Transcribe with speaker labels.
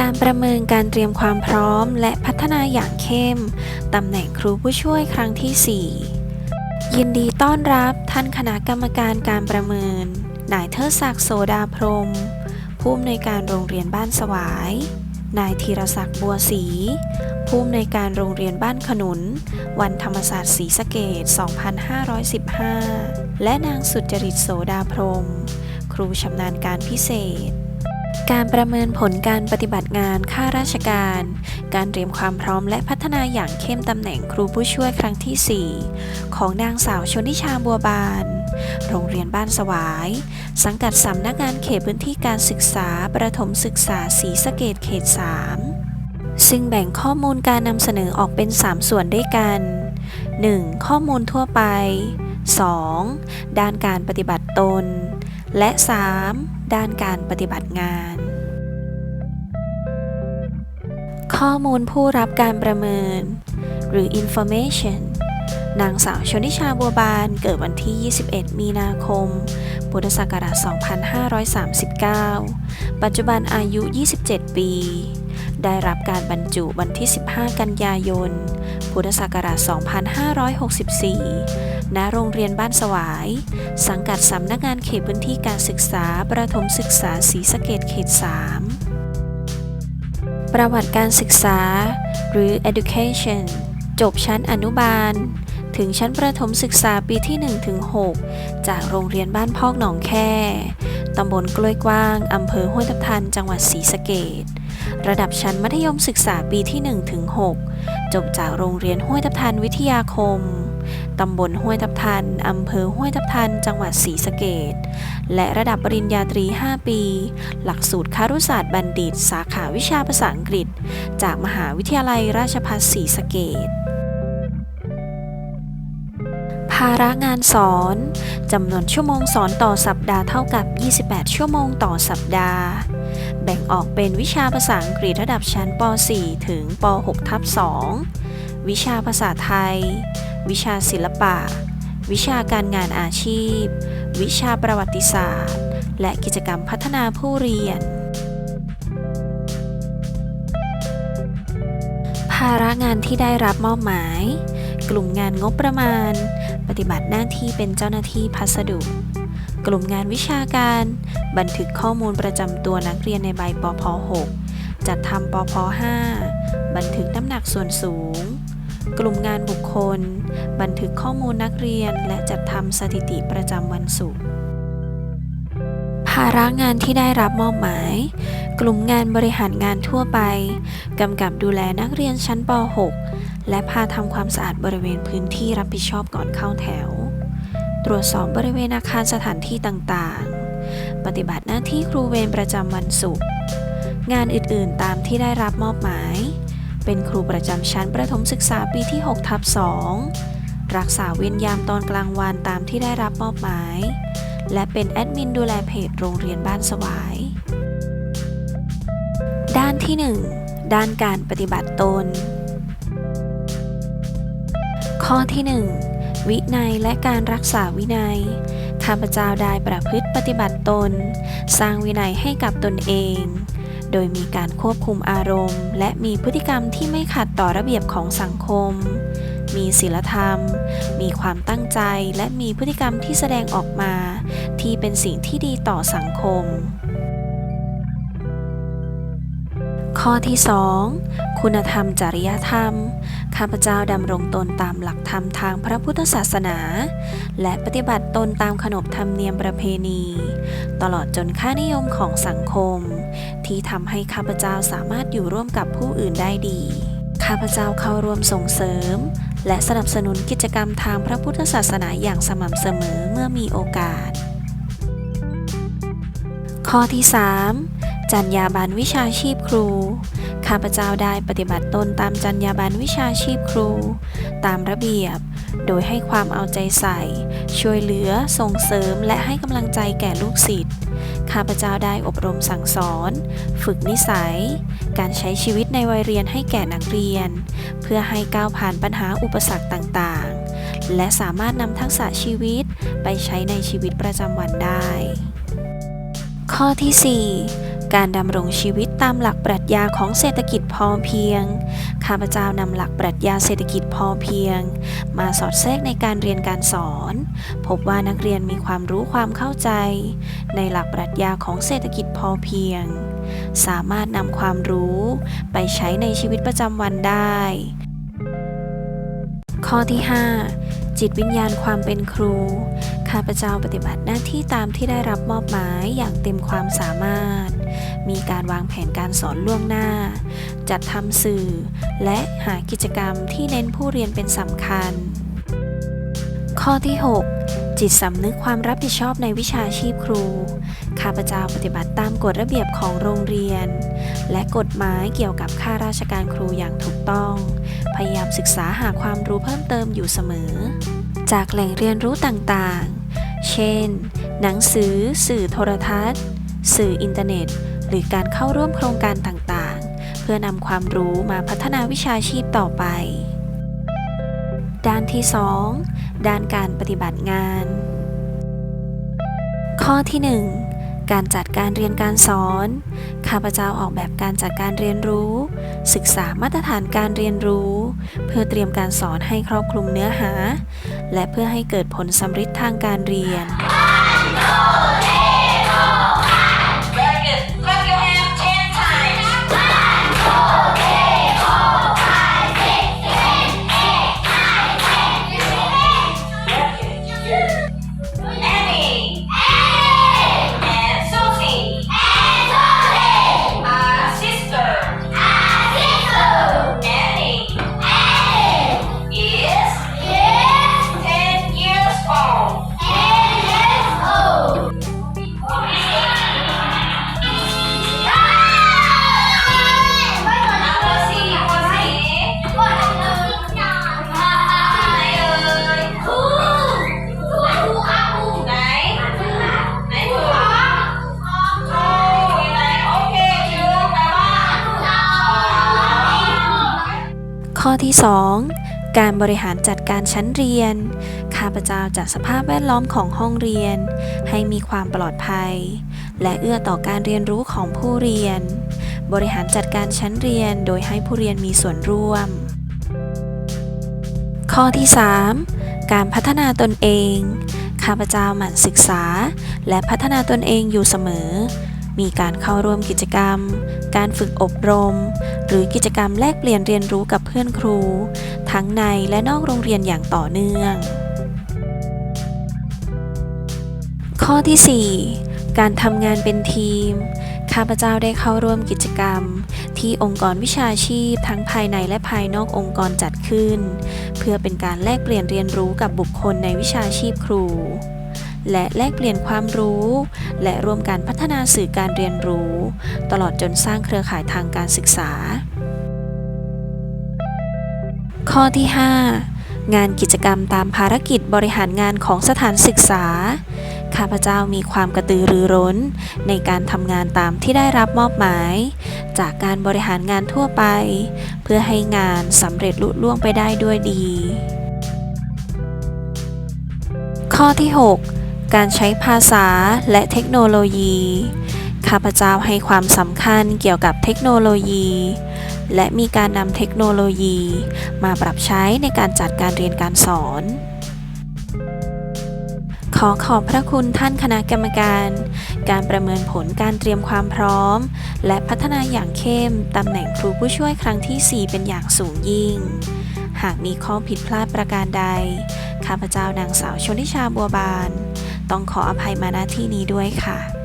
Speaker 1: การประเมินการเตรียมความพร้อมและพัฒนาอย่างเข้ม ตำแหน่งครูผู้ช่วยครั้งที่ 4 ยินดีต้อนรับท่านคณะกรรมการการประเมิน นายเทิดศักดิ์โสดาพรม ผู้อำนวยการโรงเรียนบ้านสวาย นายธีรศักดิ์บัวศรี ผู้อำนวยการโรงเรียนบ้านขนุน วันธรรมศาสตร์ศรีสะเกด2515 และนางสุจริตโสดาพรม ครูชำนาญการพิเศษ การประเมินผลการปฏิบัติงานข้าราชการ การเตรียมความพร้อมและพัฒนาอย่างเข้มตำแหน่งครูผู้ช่วยครั้งที่ 4 ของนางสาวชนทิชาบัวบาน โรงเรียนบ้านสวาย สังกัดสำนักงานเขตพื้นที่การศึกษา ประถมศึกษาศรีสะเกดเขต 3 ซึ่งแบ่งข้อมูลการนำเสนอออกเป็น 3 ส่วนด้วยกัน 1. ข้อมูลทั่วไป 2. ด้านการปฏิบัติตน และ 3. ด้านการปฏิบัติงาน ข้อมูลผู้รับการประเมิน หรือ information นางสาวชนิชาบัวบานเกิดวันที่ 21 มีนาคม พุทธศักราช 2539 ปัจจุบันอายุ 27 ปี ได้รับการบรรจุวันที่ 15 กันยายน พุทธศักราช 2564 ณ โรงเรียนบ้านสวาย สังกัดสำนักงานเขตพื้นที่การศึกษา ประถมศึกษาศรีสะเกดเขต 3 ประวัติการศึกษา หรือ education จบชั้นอนุบาล ถึงชั้นประถมศึกษาปีที่1ถึง6จากโรงเรียนบ้านพอกหนองแค่ ตำบลกล้วยกว้าง อำเภอห้วยทับทัน จังหวัดศรีสะเกดระดับชั้นมัธยมศึกษาปีที่1ถึง6จบจากโรงเรียนห้วยทับทันวิทยาคม ตำบลห้วยทับทัน อำเภอห้วยทับทัน จังหวัดศรีสะเกดและระดับปริญญาตรี 5 ปี หลักสูตรคารุศาสตร์บัณฑิต สาขาวิชาภาษาอังกฤษ จากมหาวิทยาลัยราชภัฏศรีสะเกดภาระงานสอนจำนวนชั่วโมงสอนต่อสัปดาห์เท่ากับ 28 ชั่วโมงต่อสัปดาห์ แบ่งออกเป็นวิชาภาษาอังกฤษระดับชั้นป .4 ถึงป .6 ทับ 2 วิชาภาษาไทย วิชาศิลปะ วิชาการงานอาชีพ วิชาประวัติศาสตร์ และกิจกรรมพัฒนาผู้เรียน ภาระงานที่ได้รับมอบหมาย กลุ่มงานงบประมาณ ปฏิบัติหน้าที่เป็นเจ้าหน้าที่พัสดุกลุ่มงานวิชาการ บันทึกข้อมูลประจำตัวนักเรียนในใบปพ6จัดทำปพ5บันทึกน้ำหนักส่วนสูง กลุ่มงานบุคคล บันทึกข้อมูลนักเรียน และจัดทำสถิติประจำวันศุกร์ภาระงานที่ได้รับมอบหมาย กลุ่มงานบริหารงานทั่วไป กำกับดูแลนักเรียนชั้นป .6 และพาทำความสะอาดบริเวณพื้นที่รับผิดชอบก่อนเข้าแถว ตรวจสอบบริเวณอาคารสถานที่ต่างๆ ปฏิบัติหน้าที่ครูเวรประจำวันศุกร์ งานอื่นๆ ตามที่ได้รับมอบหมาย เป็นครูประจำชั้นประถมศึกษาปีที่6ทับ2 รักษาเวรยามตอนกลางวันตามที่ได้รับมอบหมาย และเป็นแอดมินดูแลเพจโรงเรียนบ้านสวาย ด้านที่ 1 ด้านการปฏิบัติตน ข้อที่ 1 วินัยและการรักษาวินัย ข้าพเจ้าได้ประพฤติปฏิบัติตน สร้างวินัยให้กับตนเองโดยมีการควบคุมอารมณ์ และมีพฤติกรรมที่ไม่ขัดต่อระเบียบของสังคม มีศีลธรรม มีความตั้งใจและมีพฤติกรรมที่แสดงออกมา ที่เป็นสิ่งที่ดีต่อสังคม ข้อที่ 2 คุณธรรมจริยธรรม ข้าพเจ้าดำรงตนตามหลักธรรมทางพระพุทธศาสนา และปฏิบัติตนตามขนบธรรมเนียมประเพณี ตลอดจนค่านิยมของสังคม ที่ทำให้ข้าพเจ้าสามารถอยู่ร่วมกับผู้อื่นได้ดี ข้าพเจ้าเข้าร่วมส่งเสริม และสนับสนุนกิจกรรมทางพระพุทธศาสนาอย่างสม่ำเสมอเมื่อมีโอกาส ข้อที่ 3จรรยาบรรณวิชาชีพครู ข้าพเจ้าได้ปฏิบัติตนตามจรรยาบรรณวิชาชีพครู ตามระเบียบ โดยให้ความเอาใจใส่ ช่วยเหลือ ส่งเสริม และให้กำลังใจแก่ลูกศิษย์ ข้าพเจ้าได้อบรมสั่งสอน ฝึกนิสัย การใช้ชีวิตในวัยเรียนให้แก่นักเรียน เพื่อให้ก้าวผ่านปัญหาอุปสรรคต่างๆ และสามารถนำทักษะชีวิตไปใช้ในชีวิตประจำวันได้ ข้อที่ 4การดำรงชีวิตตามหลักปรัชญาของเศรษฐกิจพอเพียง ข้าพเจ้านำหลักปรัชญาเศรษฐกิจ พอเพียง มาสอดแทรกในการเรียนการสอน พบว่านักเรียนมีความรู้ความเข้าใจ ในหลักปรัชญาของเศรษฐกิจพอเพียง สามารถนำความรู้ไปใช้ในชีวิตประจำวันได้ ข้อที่ 5 จิตวิญญาณความเป็นครู ข้าพเจ้าปฏิบัติหน้าที่ตามที่ได้รับมอบหมายอย่างเต็มความสามารถ มีการวางแผนการสอนล่วงหน้า จัดทำสื่อ และหากิจกรรมที่เน้นผู้เรียนเป็นสำคัญ ข้อที่ 6 จิตสำนึกความรับผิดชอบในวิชาชีพครู ข้าพเจ้าปฏิบัติตามกฎระเบียบของโรงเรียน และกฎหมายเกี่ยวกับข้าราชการครูอย่างถูกต้อง พยายามศึกษาหาความรู้เพิ่มเติมอยู่เสมอ จากแหล่งเรียนรู้ต่างๆ เช่น หนังสือ สื่อโทรทัศน์ สื่ออินเทอร์เน็ต หรือการเข้าร่วมโครงการต่างๆ เพื่อนำความรู้มาพัฒนาวิชาชีพต่อไป ด้านที่ 2 ด้านการปฏิบัติงาน ข้อที่ 1 การจัดการเรียนการสอน ข้าพเจ้าออกแบบการจัดการเรียนรู้ ศึกษามาตรฐานการเรียนรู้ เพื่อเตรียมการสอนให้ครอบคลุมเนื้อหา และเพื่อให้เกิดผลสำฤทธิ์ทางการเรียน ข้อที่ 2 การบริหารจัดการชั้นเรียน ข้าพเจ้าจัดสภาพแวดล้อมของห้องเรียน ให้มีความปลอดภัย และเอื้อต่อการเรียนรู้ของผู้เรียน บริหารจัดการชั้นเรียนโดยให้ผู้เรียนมีส่วนร่วม ข้อที่ 3 การพัฒนาตนเอง ข้าพเจ้าหมั่นศึกษา และพัฒนาตนเองอยู่เสมอ มีการเข้าร่วมกิจกรรม การฝึกอบรม หรือกิจกรรมแลกเปลี่ยนเรียนรู้กับเพื่อนครู ทั้งในและนอกโรงเรียนอย่างต่อเนื่อง ข้อที่ 4 การทำงานเป็นทีม ข้าพเจ้าได้เข้าร่วมกิจกรรม ที่องค์กรวิชาชีพทั้งภายในและภายนอกองค์กรจัดขึ้น เพื่อเป็นการแลกเปลี่ยนเรียนรู้กับบุคคลในวิชาชีพครู และแลกเปลี่ยนความรู้ และร่วมการพัฒนาสื่อการเรียนรู้ ตลอดจนสร้างเครือข่ายทางการศึกษา ข้อที่ 5 งานกิจกรรมตามภารกิจบริหารงานของสถานศึกษา ข้าพเจ้ามีความกระตือรือร้น ในการทำงานตามที่ได้รับมอบหมาย จากการบริหารงานทั่วไป เพื่อให้งานสำเร็จลุล่วงไปได้ด้วยดี ข้อที่ 6 การใช้ภาษาและเทคโนโลยี ข้าพเจ้าให้ความสำคัญเกี่ยวกับเทคโนโลยี และมีการนำเทคโนโลยี มาปรับใช้ในการจัดการเรียนการสอน ขอขอบพระคุณท่านคณะกรรมการ การประเมินผลการเตรียมความพร้อม และพัฒนาอย่างเข้มตำแหน่งครูผู้ช่วยครั้งที่ 4 เป็นอย่างสูงยิ่ง หากมีข้อผิดพลาดประการใด ข้าพเจ้านางสาวชนทิชาบัวบาน ต้องขออภัยมาณที่นี้ด้วยค่ะ